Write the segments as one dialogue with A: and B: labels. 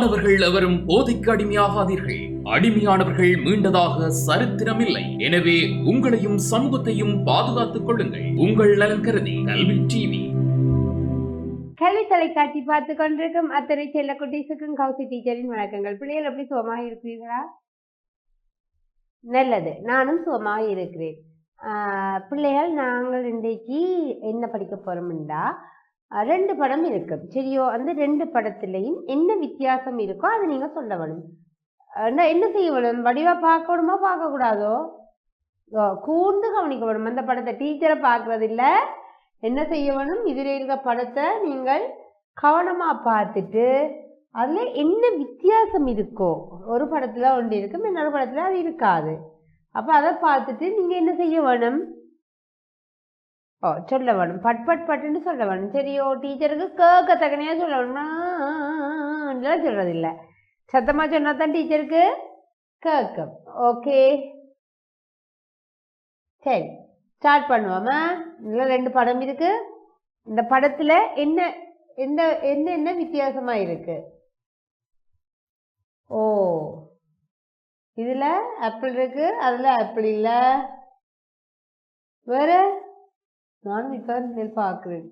A: மாணவர்கள் எவரும் போதைக்கு அடிமையாகாதீர்கள். அடிமையானவர்கள் மீண்டதாக சரித்திரமில்லை. எனவே உங்களையும் சமூகத்தையும் பாதுகாத்துக் கொள்ளுங்கள். உங்கள் நலன் கருதி கல்வி டிவி.
B: கல்வி தொலைக்காட்சி பார்த்து கொண்டிருக்கும் அத்தனை செல்ல குட்டீஸுக்கும் கௌசி டீச்சரின் வணக்கங்கள். பிள்ளைகள் எப்படி சுகமாக இருக்கிறீர்களா? நல்லது. நானும் சுகமாக இருக்கிறேன். பிள்ளைகள் நாங்கள் இன்றைக்கு என்ன படிக்க போறோம்டா ரெண்டு படம் இருக்கு. சரியோ அந்த ரெண்டு படத்துலையும் என்ன வித்தியாசம் இருக்கோ அதை நீங்க சொல்ல வேணும். என்ன செய்ய வேணும்? வடிவா பார்க்கணுமா பார்க்க கூடாதோ? கூர்ந்து கவனிக்க வேணும். அந்த படத்தை டீச்சரை பார்க்கறது இல்ல என்ன செய்ய வேணும்? இதில் இருக்க படத்தை நீங்கள் கவனமாக பார்த்துட்டு அதில் என்ன வித்தியாசம் இருக்கோ ஒரு படத்தில் ஒன்று இருக்கும் இன்னொரு படத்தில் அது இருக்காது. அப்போ அதை பார்த்துட்டு நீங்கள் என்ன செய்ய வேணும்? ஓ சொல்ல வேணும் பட் பட் பட்டுன்னு சொல்ல வேணும் சரியோ டீச்சருக்கு கேட்க தகனையாக சொல்ல வேணும்னா சொல்கிறது இல்லை சத்தமாக சொன்னால் தான் டீச்சருக்கு கேட்கும் ஓகே. சரி ஸ்டார்ட் பண்ணுவோமா இதில் ரெண்டு படம் இருக்கு. இந்த படத்தில் என்ன என்ன என்ன என்ன வித்தியாசமாக இருக்கு? ஓ இதில் ஆப்பிள் இருக்கு அதில் ஆப்பிள் இல்லை. வேறு? நான் இப்ப நெல் பார்க்குறேன்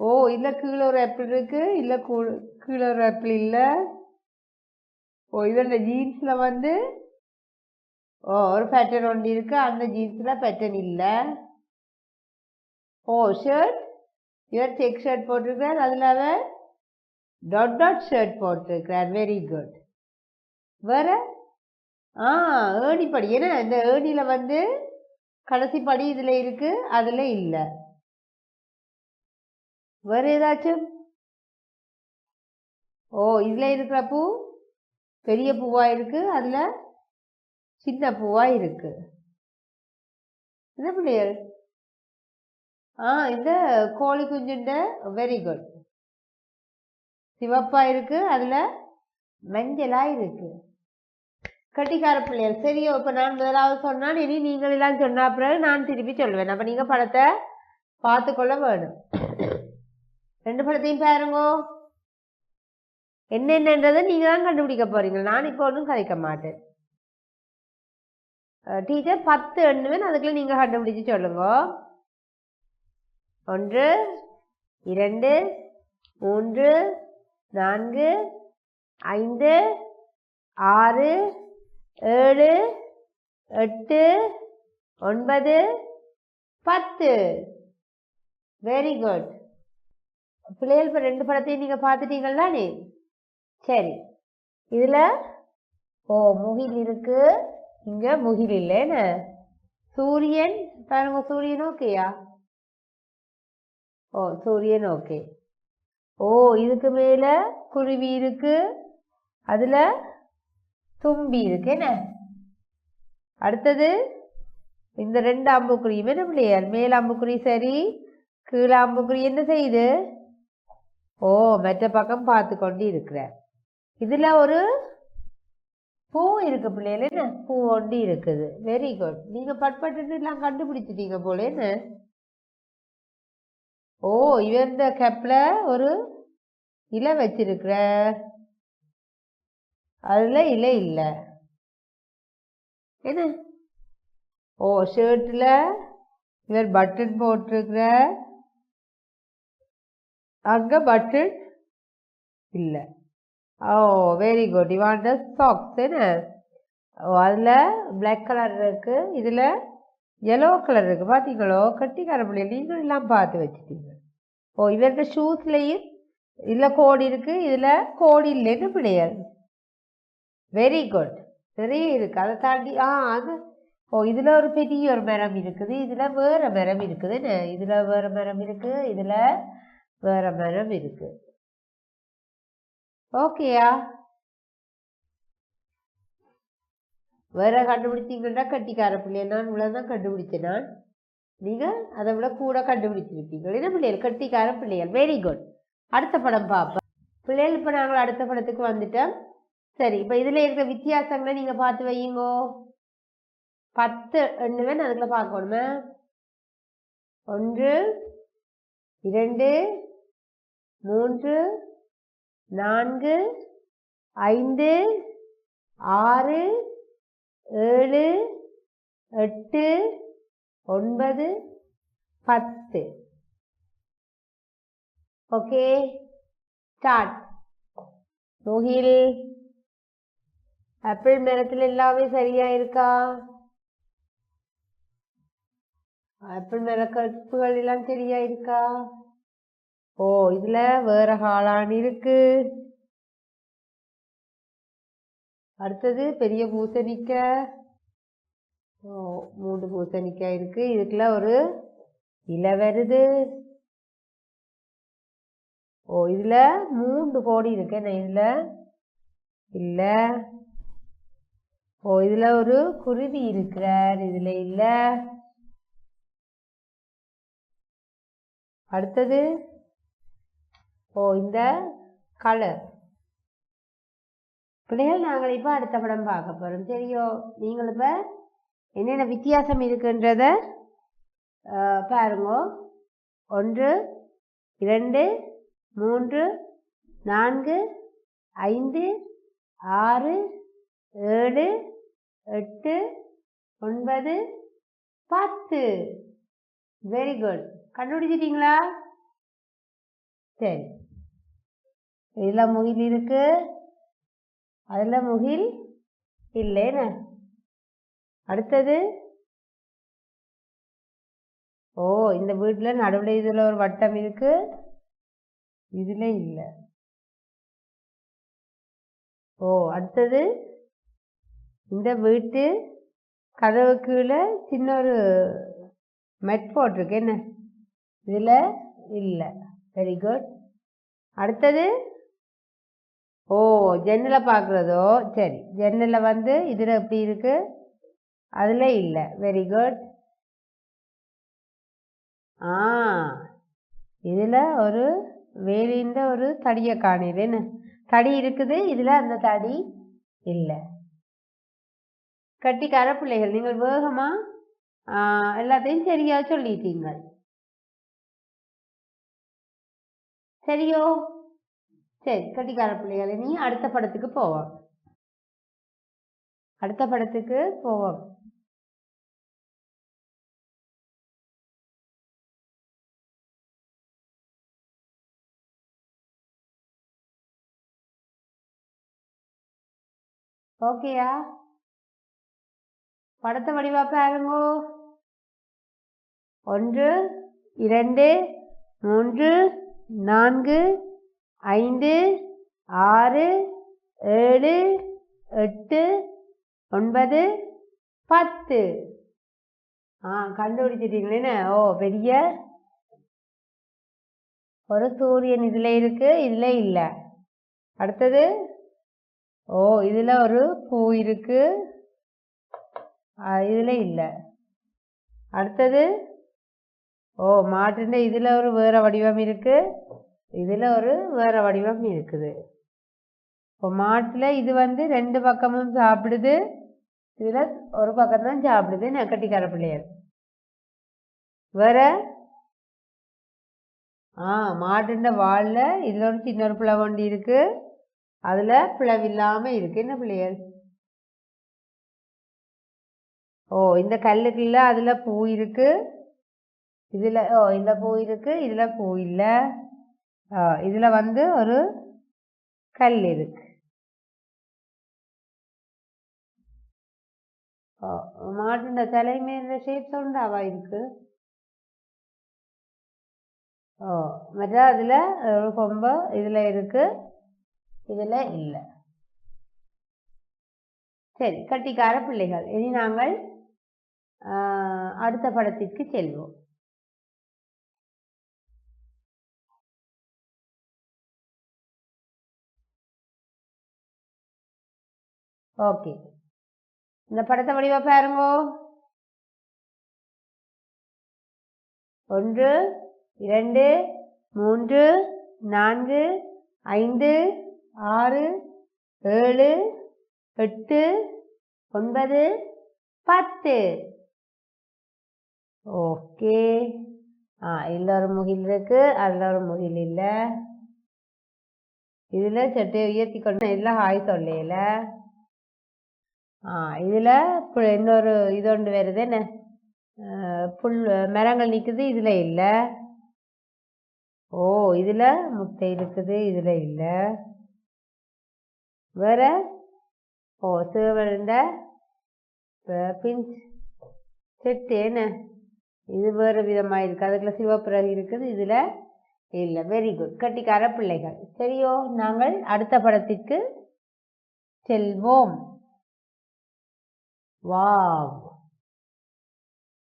B: ஓ இல்லை கீழே ஒரு ஆப்பிள் இருக்குது இல்லை கூ- கீழே ஒரு ஆப்பிள் இல்லை. ஓ இதுல ஜீன்ஸில் வந்து ஓ ஒரு பேட்டர்ன் ஒன்று இருக்குது அந்த ஜீன்ஸில் பேட்டர்ன் இல்லை. ஓ ஷர்ட் இவர் செக் ஷர்ட் போட்டிருக்கிறார் அதில் அவர் டாட் டாட் ஷர்ட் போட்டிருக்கிறார் வெரி குட் வேற? ஆ ஏணி படி ஏன்னா இந்த ஏணியில வந்து கடைசி படி இதுல இருக்கு அதுல இல்ல. வேற ஏதாச்சும்? ஓ இதுல இருக்கிற பூ? பெரிய பூவா இருக்கு அதுல சின்ன பூவா இருக்கு. என்ன பிள்ளையர் ஆ இந்த கோழி குஞ்சுண்ட வெரி குட் சிவப்பா இருக்கு அதுல மஞ்சளா இருக்கு. கட்டிக்கார பிள்ளைகள் சரியோ இப்ப நான் முதலாவது சொன்னால் இனி நீங்கள் எல்லாம் சொன்னா பிறகு நான் திருப்பி சொல்லுவேன் அப்ப நீங்க படத்தை பார்த்துக்கொள்ள வேணும். ரெண்டு படத்தையும் பாருங்கோ. என்னென்னன்றதை நீங்க தான் கண்டுபிடிக்க போறீங்க. நான் இப்போ ஒன்றும் கதைக்க மாட்டேன். டீச்சர் பத்து எண்ணுவேன். அதுக்குள்ள நீங்க கண்டுபிடிச்சு சொல்லுங்க. ஒன்று இரண்டு மூன்று நான்கு ஐந்து ஆறு ஏழு எட்டு ஒன்பது பத்து. வெரி குட் பிள்ளைகள் இப்போ ரெண்டு படத்தையும் நீங்கள் பார்த்துட்டீங்களா நீ? சரி. இதில் ஓ முகில் இருக்கு. இங்கே முகில் இல்லைன்னு. சூரியன் பாருங்க சூரியன் ஓகேயா? ஓ சூரியன் ஓகே. ஓ இதுக்கு மேலே குருவி இருக்கு. அதில் தும்பி இருக்கு என்ன? அடுத்தது இந்த ரெண்டு அம்புக்குறியும் என்ன பிள்ளையார் மேல் அம்புக்குறி சரி கீழே அம்புக்குறி என்ன செய்யுது? ஓ மற்ற பக்கம் பார்த்து கொண்டு இருக்கிற. இதில் ஒரு பூ இருக்கு பிள்ளைகள் என்ன? பூ ஒண்டி இருக்குது. வெரி குட் நீங்கள் பட்பட்டு எல்லாம் கண்டுபிடிச்சிட்டீங்க போல என்ன? ஓ இவர் இந்த கப்பில் ஒரு இலை வச்சிருக்கிற. அதில் இல்லை இல்லை. என்ன ஓ ஷர்ட்டில் இவர் பட்டன் போட்டிருக்கிற அங்கே பட்டன் இல்லை. ஓ வெரி குட் இவான் சாக்ஸ் என்ன? ஓ அதில் பிளாக் கலர் இருக்குது இதில் எல்லோ கலர் இருக்குது பார்த்தீங்களோ கட்டிக்கார பிள்ளைங்க நீங்களும் எல்லாம் பார்த்து வச்சுட்டீங்க. ஓ இவர்கிட்ட ஷூஸ்லேயும் இதில் கோடி இருக்குது இதில் கோடி இல்லைன்னு பிள்ளைகள் வெரி குட் நிறைய இருக்கு. அதை தாண்டி ஆ அது. ஓ இதுல ஒரு பெரிய ஒரு மரம் இருக்குது. இதுல வேற மரம் இருக்குதுன்னு இதில் இதுல வேற மரம் இருக்கு. இதுல வேற மரம் இருக்கு. ஓகேயா வேற கண்டுபிடிச்சீங்கன்னா கட்டிக்கார பிள்ளைய நான் இவ்வளவுதான் கண்டுபிடிச்சேன் நான். நீங்க அதை விட கூட கண்டுபிடிச்சிருக்கீங்க என்ன பிள்ளைகள்? கட்டிக்கார பிள்ளைகள். வெரி குட் அடுத்த படம் பார்ப்பேன் பிள்ளைகள் இப்போ நாங்கள் அடுத்த படத்துக்கு வந்துட்டோம். சரி இப்போ இதில் இருக்கிற வித்தியாசங்களை நீங்கள் பார்த்து வையுங்கோ. பத்து எண்ணுவேன் அதுக்குள்ள பார்க்கணுமே. ஒன்று இரண்டு மூன்று நான்கு ஐந்து ஆறு ஏழு எட்டு ஒன்பது பத்து. Okay start. முகில் ஆப்பிள் மரத்தில் எல்லாமே சரியா இருக்கா ஆப்பிள் மர கற்புகள் எல்லாம் சரியா இருக்கா ஓ இதுல வேற காளான் இருக்கு. அடுத்தது பெரிய பூசணிக்காய். ஓ மூன்று பூசணிக்காய் இருக்கு. இதுக்குள்ள ஒரு இலை வருது. ஓ இதுல மூன்று கோடி இருக்கு. என்ன இதுல? இல்லை. ஓ இதுல ஒரு குருவி இருக்கிறார். இதுல இல்ல. அடுத்தது? ஓ இந்த கலர் பிள்ளைகள் நாங்கள் இப்போ அடுத்த படம் பார்க்க போகிறோம் சரியோ நீங்கள் இப்போ என்னென்ன வித்தியாசம் இருக்குன்றத பாருங்க. ஒன்று இரண்டு மூன்று நான்கு ஐந்து ஆறு ஏழு எட்டு ஒன்பது பத்து. வெரி குட் கண்டுபிடிச்சிட்டிங்களா? சரி. இதில் முகில் இருக்கு. அதில் முகில் இல்லைன்னு. அடுத்தது. ஓ இந்த வீட்டில் நடுவில் இதில் ஒரு வட்டம் இருக்கு. இதில் இல்லை. ஓ அடுத்தது. இந்த வீட்டு கதவு கீழே சின்ன ஒரு மெட் போட்டிருக்கு என்ன? இதில் இல்லை. வெரி குட் அடுத்தது ஓ ஜன்னலை பார்க்குறதோ சரி. ஜன்னலில் வந்து இதில் எப்படி இருக்குது அதில் இல்லை. வெரி குட் ஆ இதில் ஒரு வேலின்ற ஒரு தடியை காணிடு என்ன? தடி இருக்குது. இதில் அந்த தடி இல்லை. கட்டிக்கார பிள்ளைகள் நீங்கள் வேகமாக எல்லாத்தையும் சரியா சொல்லிட்டீங்க. சரியோ? சரி கட்டிக்கார பிள்ளைகளை நீ அடுத்த படத்துக்கு போவோம் அடுத்த படத்துக்கு போவோம் ஓகேயா? படத்தை வடிவா பாருங்கோ ஒன்று இரண்டு மூன்று நான்கு ஐந்து ஆறு ஏழு எட்டு ஒன்பது பத்து. ஆ கண்டுபிடிச்சிட்டீங்களேன்னு ஓ பெரிய. ஒரு சூரியன் இதில் இருக்கு இதில் இல்லை. அடுத்தது? ஓ இதில் ஒரு பூ இருக்கு. இதில் இல்லை. அடுத்தது? ஓ மாட்டுண்ட இதில் ஒரு வேறு வடிவம் இருக்குது இதில் ஒரு வேறு வடிவம் இருக்குது. இப்போ மாட்டில் இது வந்து ரெண்டு பக்கமும் சாப்பிடுது. இதில் ஒரு பக்கம் தான் சாப்பிடுது நெக்கட்டி கரப்பிள்ளையர் வேற? ஆ மாட்டுண்ட வாலில் இதில் ஒரு சின்ன ஒரு பிளவு ஒண்டி இருக்குது அதில் பிளவில்லாமல் இருக்குது என்ன பிள்ளையர்? ஓ இந்த கல்லுக்குள்ள அதில் பூ இருக்கு? இதில் ஓ இந்த பூ இருக்கு இதில் பூ இல்லை. இதில் வந்து ஒரு கல் இருக்கு. ஓ மாட்டுண்ட தலைமையில ஷேப் உண்டாவா இருக்கு? ஓ மற்ற அதில் ஒரு கொம்பு இதில் இருக்கு இதில் இல்லை. சரி கட்டிக்கார பிள்ளைகள். இனி நாங்கள் அடுத்த படத்திற்கு செல்வோம். ஓகே. இந்த படத்தை வடிவா பாருங்கோ. ஒன்று இரண்டு மூன்று நான்கு ஐந்து ஆறு ஏழு எட்டு ஒன்பது பத்து. ஓகே. ஆ இதில் ஒரு முகில் இருக்குது அதில் ஒரு முகில் இல்லை. இதில் சட்டையை உயர்த்தி கொண்டு எல்லாம் ஹாய் சொல்லையில் ஆ இதில் இன்னொரு இது ஒன்று வருது. என்ன? புல் மரங்கள் நிற்குது இதில் இல்லை. ஓ இதில் முட்டை இருக்குது. இதில் இல்லை. வேற? ஓ சிவந்த பிஞ்ச் செட்டு. என்ன? இது வேறு விதமாக இருக்குது அதுக்குள்ள சிவப்பிறகு இருக்குது இதில் இல்லை. வெரி குட் கட்டிக்கார பிள்ளைகள். சரியோ நாங்கள் அடுத்த படத்திற்கு செல்வோம். வாவ்.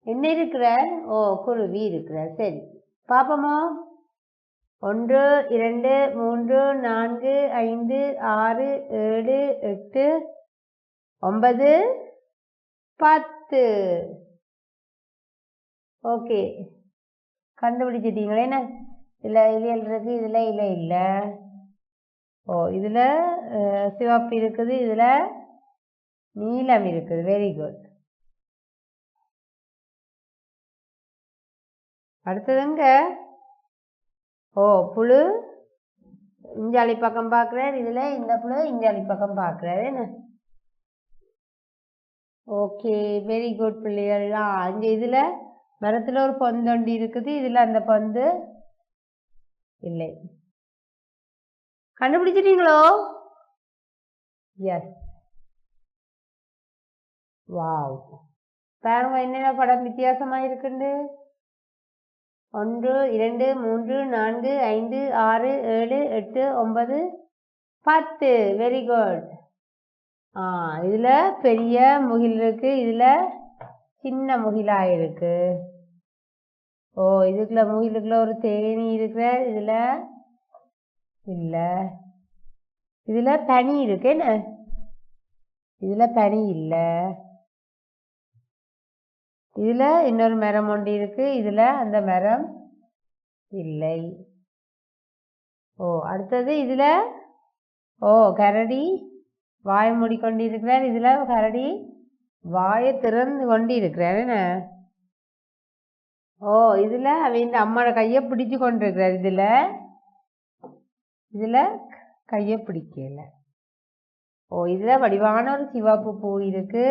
B: என்ன இருக்கிற? ஓ குருவி இருக்கிற சரி. பாப்போமா. ஒன்று இரண்டு மூன்று நான்கு ஐந்து ஆறு ஏழு எட்டு ஒன்பது பத்து. ஓகே. கண்டுபிடிச்சிட்டீங்களே? என்ன? இதில் இது எழுதுறது இதில் இல்லை இல்லை. ஓ இதில் சிவப்பு இருக்குது இதில் நீலம் இருக்குது. வெரி குட் அடுத்ததுங்க ஓ புழு. இஞ்சாலி பக்கம் பார்க்குறார் இதில் இந்த புழு இஞ்சாலி பக்கம் பார்க்குறாரு என்ன? ஓகே வெரி குட் பிள்ளைகள். அஞ்சு இங்கே இதில் மரத்தில் ஒரு பொந்தொண்டி இருக்குது. இதில் அந்த பொந்து இல்லை. கண்டுபிடிச்சிட்டீங்களோ? எஸ் வாவ் பாருங்க என்னென்ன படம் வித்தியாசமாக இருக்குண்டு ஒன்று இரண்டு மூன்று நான்கு ஐந்து ஆறு ஏழு எட்டு ஒன்பது பத்து. வெரி குட் ஆ இதில் பெரிய முகில் இருக்குது இதில் சின்ன முகிலாக இருக்குது ஓ இதுக்குள்ள மூங்கிலுக்குள்ள ஒரு தேனி இருக்கிற இதுல? இல்ல. இதுல பனி இருக்கு என்ன? இதுல பனி இல்ல. இதுல இன்னொரு மரம் ஒன்று இருக்கு இதுல அந்த மரம் இல்லை. ஓ அடுத்தது இதுல ஓ கரடி வாய் மூடிக்கொண்டு இருக்கிறார் இதுல கரடி வாயை திறந்து கொண்டு இருக்கிறார் என்ன? ஓ இதில் அவன் அம்மாவோட கையை பிடிச்சு கொண்டிருக்கிறார் இதில்? இதில் கையை பிடிக்கல. ஓ இதில் வடிவான ஒரு சிவப்பு பூ இருக்கு.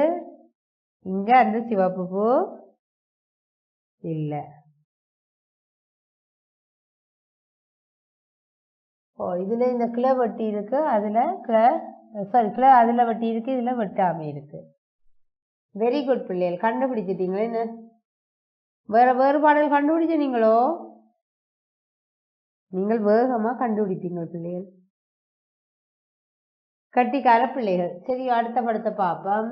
B: இங்கே அந்த சிவப்பு பூ இல்லை. ஓ இதில் இந்த கிளை வெட்டி இருக்கு அதில் கிளை சாரி கிளை அதில் வெட்டி இருக்கு இதில் வெட்டாமல் இருக்கு. வெரி குட் பிள்ளைகள். கண்டுபிடிச்சிட்டீங்களே என்ன? வேற வேறுபாடுகள் கண்டுபிடிச்சீங்களோ நீங்கள்? வேகமாக கண்டுபிடிப்பீங்கள் பிள்ளைகள். கட்டிக்கார பிள்ளைகள். சரி அடுத்த படத்தை பார்ப்போம்.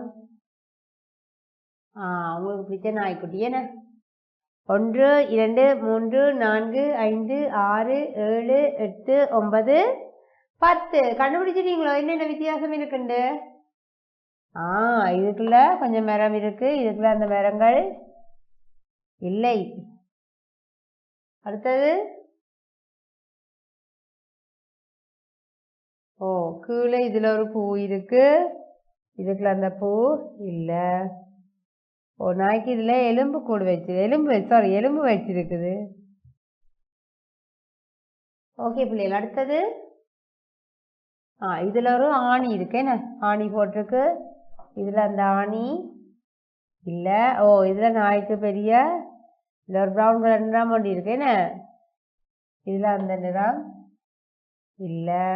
B: ஆ உங்களுக்கு பிடிச்ச நாய்க்குட்டி என்ன? ஒன்று இரண்டு மூன்று நான்கு ஐந்து ஆறு ஏழு எட்டு ஒன்பது பத்து. கண்டுபிடிச்சிட்டீங்களோ? என்னென்ன வித்தியாசம் இருக்குண்டு? ஆ இதுக்குள்ள கொஞ்சம் மரம் இருக்குது இதுக்குள்ள அந்த மரங்கள். இல்லை. அடுத்தது? ஓ கீழே இதில் ஒரு பூ இருக்கு. இதுக்குள்ள அந்த பூ இல்லை. ஓ நாய்க்கு இதில் எலும்பு கூடு வச்சு எலும்பு சாரி எலும்பு வச்சிருக்குது. ஓகே பிள்ளைகள் அடுத்தது? ஆ இதில் ஒரு ஆணி இருக்கு. என்ன ஆணி போட்டிருக்கு? இதில் அந்த ஆணி இல்லை. ஓ இதில் நாய்க்கு பெரிய இதில் ஒரு ப்ரௌன் கலர் நிறம் ஒன்று இருக்கு. என்ன? அந்த நிறம் இல்லை.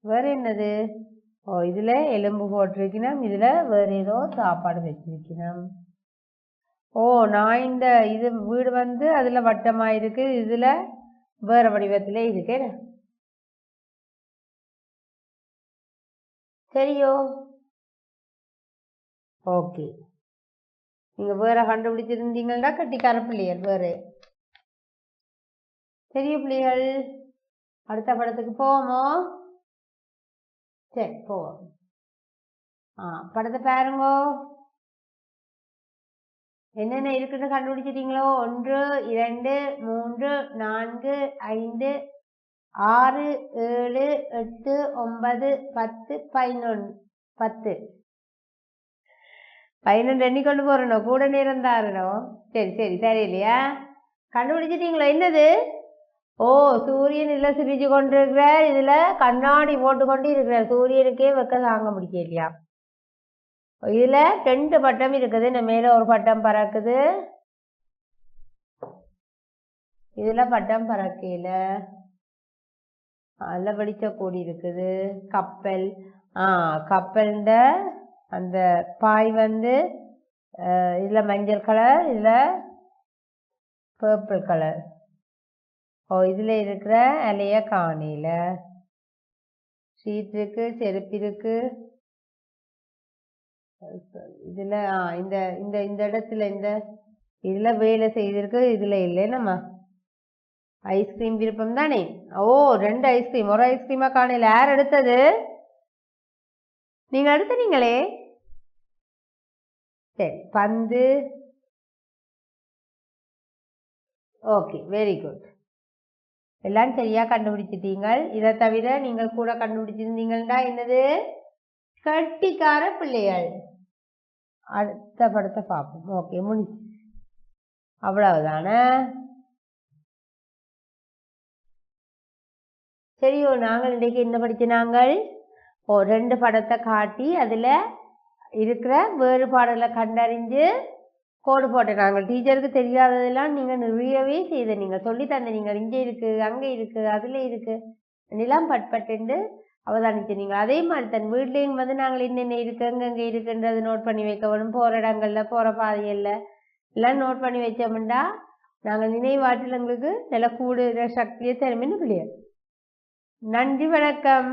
B: வேறு என்னது? ஓ இதில் எலும்பு போட்டிருக்கணும். இதில் வேறு ஏதோ சாப்பாடு வச்சிருக்கணும். ஓ நான் இந்த இது வீடு வந்து அதில் வட்டமாக இருக்குது இதில் வேறு வடிவத்தில் இருக்கு. சரியோ? ஓகே. நீங்கள் வேற கண்டுபிடிச்சிருந்தீங்கன்னா கட்டிக்கார பிள்ளைகள் வேறு. பெரிய பிள்ளைகள் அடுத்த படத்துக்கு போவோமோ? சரி போவோம். ஆ படத்தை பாருங்கோ. என்னென்ன இருக்குன்னு கண்டுபிடிச்சிட்டீங்களோ? ஒன்று இரண்டு மூன்று நான்கு ஐந்து ஆறு ஏழு எட்டு ஒன்பது பத்து பதினொன்று பத்து. பதினொன்று எண்ணி கொண்டு போகிறணும் கூட நேரம் தாரணும் சரி சரி சரி இல்லையா கண்டுபிடிச்சிட்டீங்களோ? என்னது? ஓ சூரியன் இல்ல சிரிச்சு கொண்டிருக்கிறார். இதில் கண்ணாடி போட்டு கொண்டு இருக்கிறார் சூரியனுக்கே வெக்க தாங்க முடியலையா? இதில் ரெண்டு பட்டம் இருக்குது. இந்த மேலே ஒரு பட்டம் பறக்குது. இதில் பட்டம் பறக்கையில் அதில் வெடிச்ச கூடி இருக்குது. கப்பல். ஆ கப்பல்ட அந்த பாய் வந்து இதில் மஞ்சள் கலர் இதில் பர்பிள் கலர். ஓ இதில் இருக்கிற இலைய காணியில். ஷீட் இருக்கு செருப்பு இருக்கு. இதில் ஆ இந்த இந்த இந்த இடத்துல இந்த இதில் வேலை செய்திருக்கு இதில் இல்லை நம்ம. ஐஸ்கிரீம் விருப்பம் தானே? ஓ ரெண்டு ஐஸ்கிரீம் ஒரு ஐஸ்கிரீமாக காணையில். யார் எடுத்தது? நீங்க எடுத்தனீங்களே சரி பந்து. ஓகே வெரி குட் எல்லாம் சரியாக கண்டுபிடிச்சிட்டீங்க இதை தவிர நீங்கள் கூட கண்டுபிடிச்சிருந்தீங்கன்னா என்னது? கட்டிக்கார பிள்ளைகள். அடுத்த படத்தை பார்ப்போம். ஓகே முடி அவ்வளவுதானே? சரியோ நாங்கள் இன்றைக்கு என்ன படிச்சினாங்கள் ஓ ரெண்டு படத்தை காட்டி அதில் இருக்கிற வேறுபாடுகளை கண்டறிஞ்சு கோடு போட்டு நாங்கள் டீச்சருக்கு தெரியாததெல்லாம் நீங்கள் நிறையவே செய்த நீங்கள் சொல்லி தந்த நீங்கள் இங்கே இருக்குது அங்கே இருக்குது அதில் இருக்குது நிலம் பட்பட்டுண்டு அவதானிச்சு நீங்கள் அதே மாதிரி தன் வீட்லேயும் வந்து நாங்கள் என்னென்ன இருக்குது எங்கெங்கே இருக்குன்றது நோட் பண்ணி வைக்க வேணும் போகிற இடங்களில் போகிற பாதைகளில் எல்லாம் நோட் பண்ணி வச்சோம்டா நாங்கள் நினைவாற்றல் எங்களுக்கு நல்ல கூடுகிற சக்தியை தருமின்னு பிள்ளைய நன்றி வணக்கம்.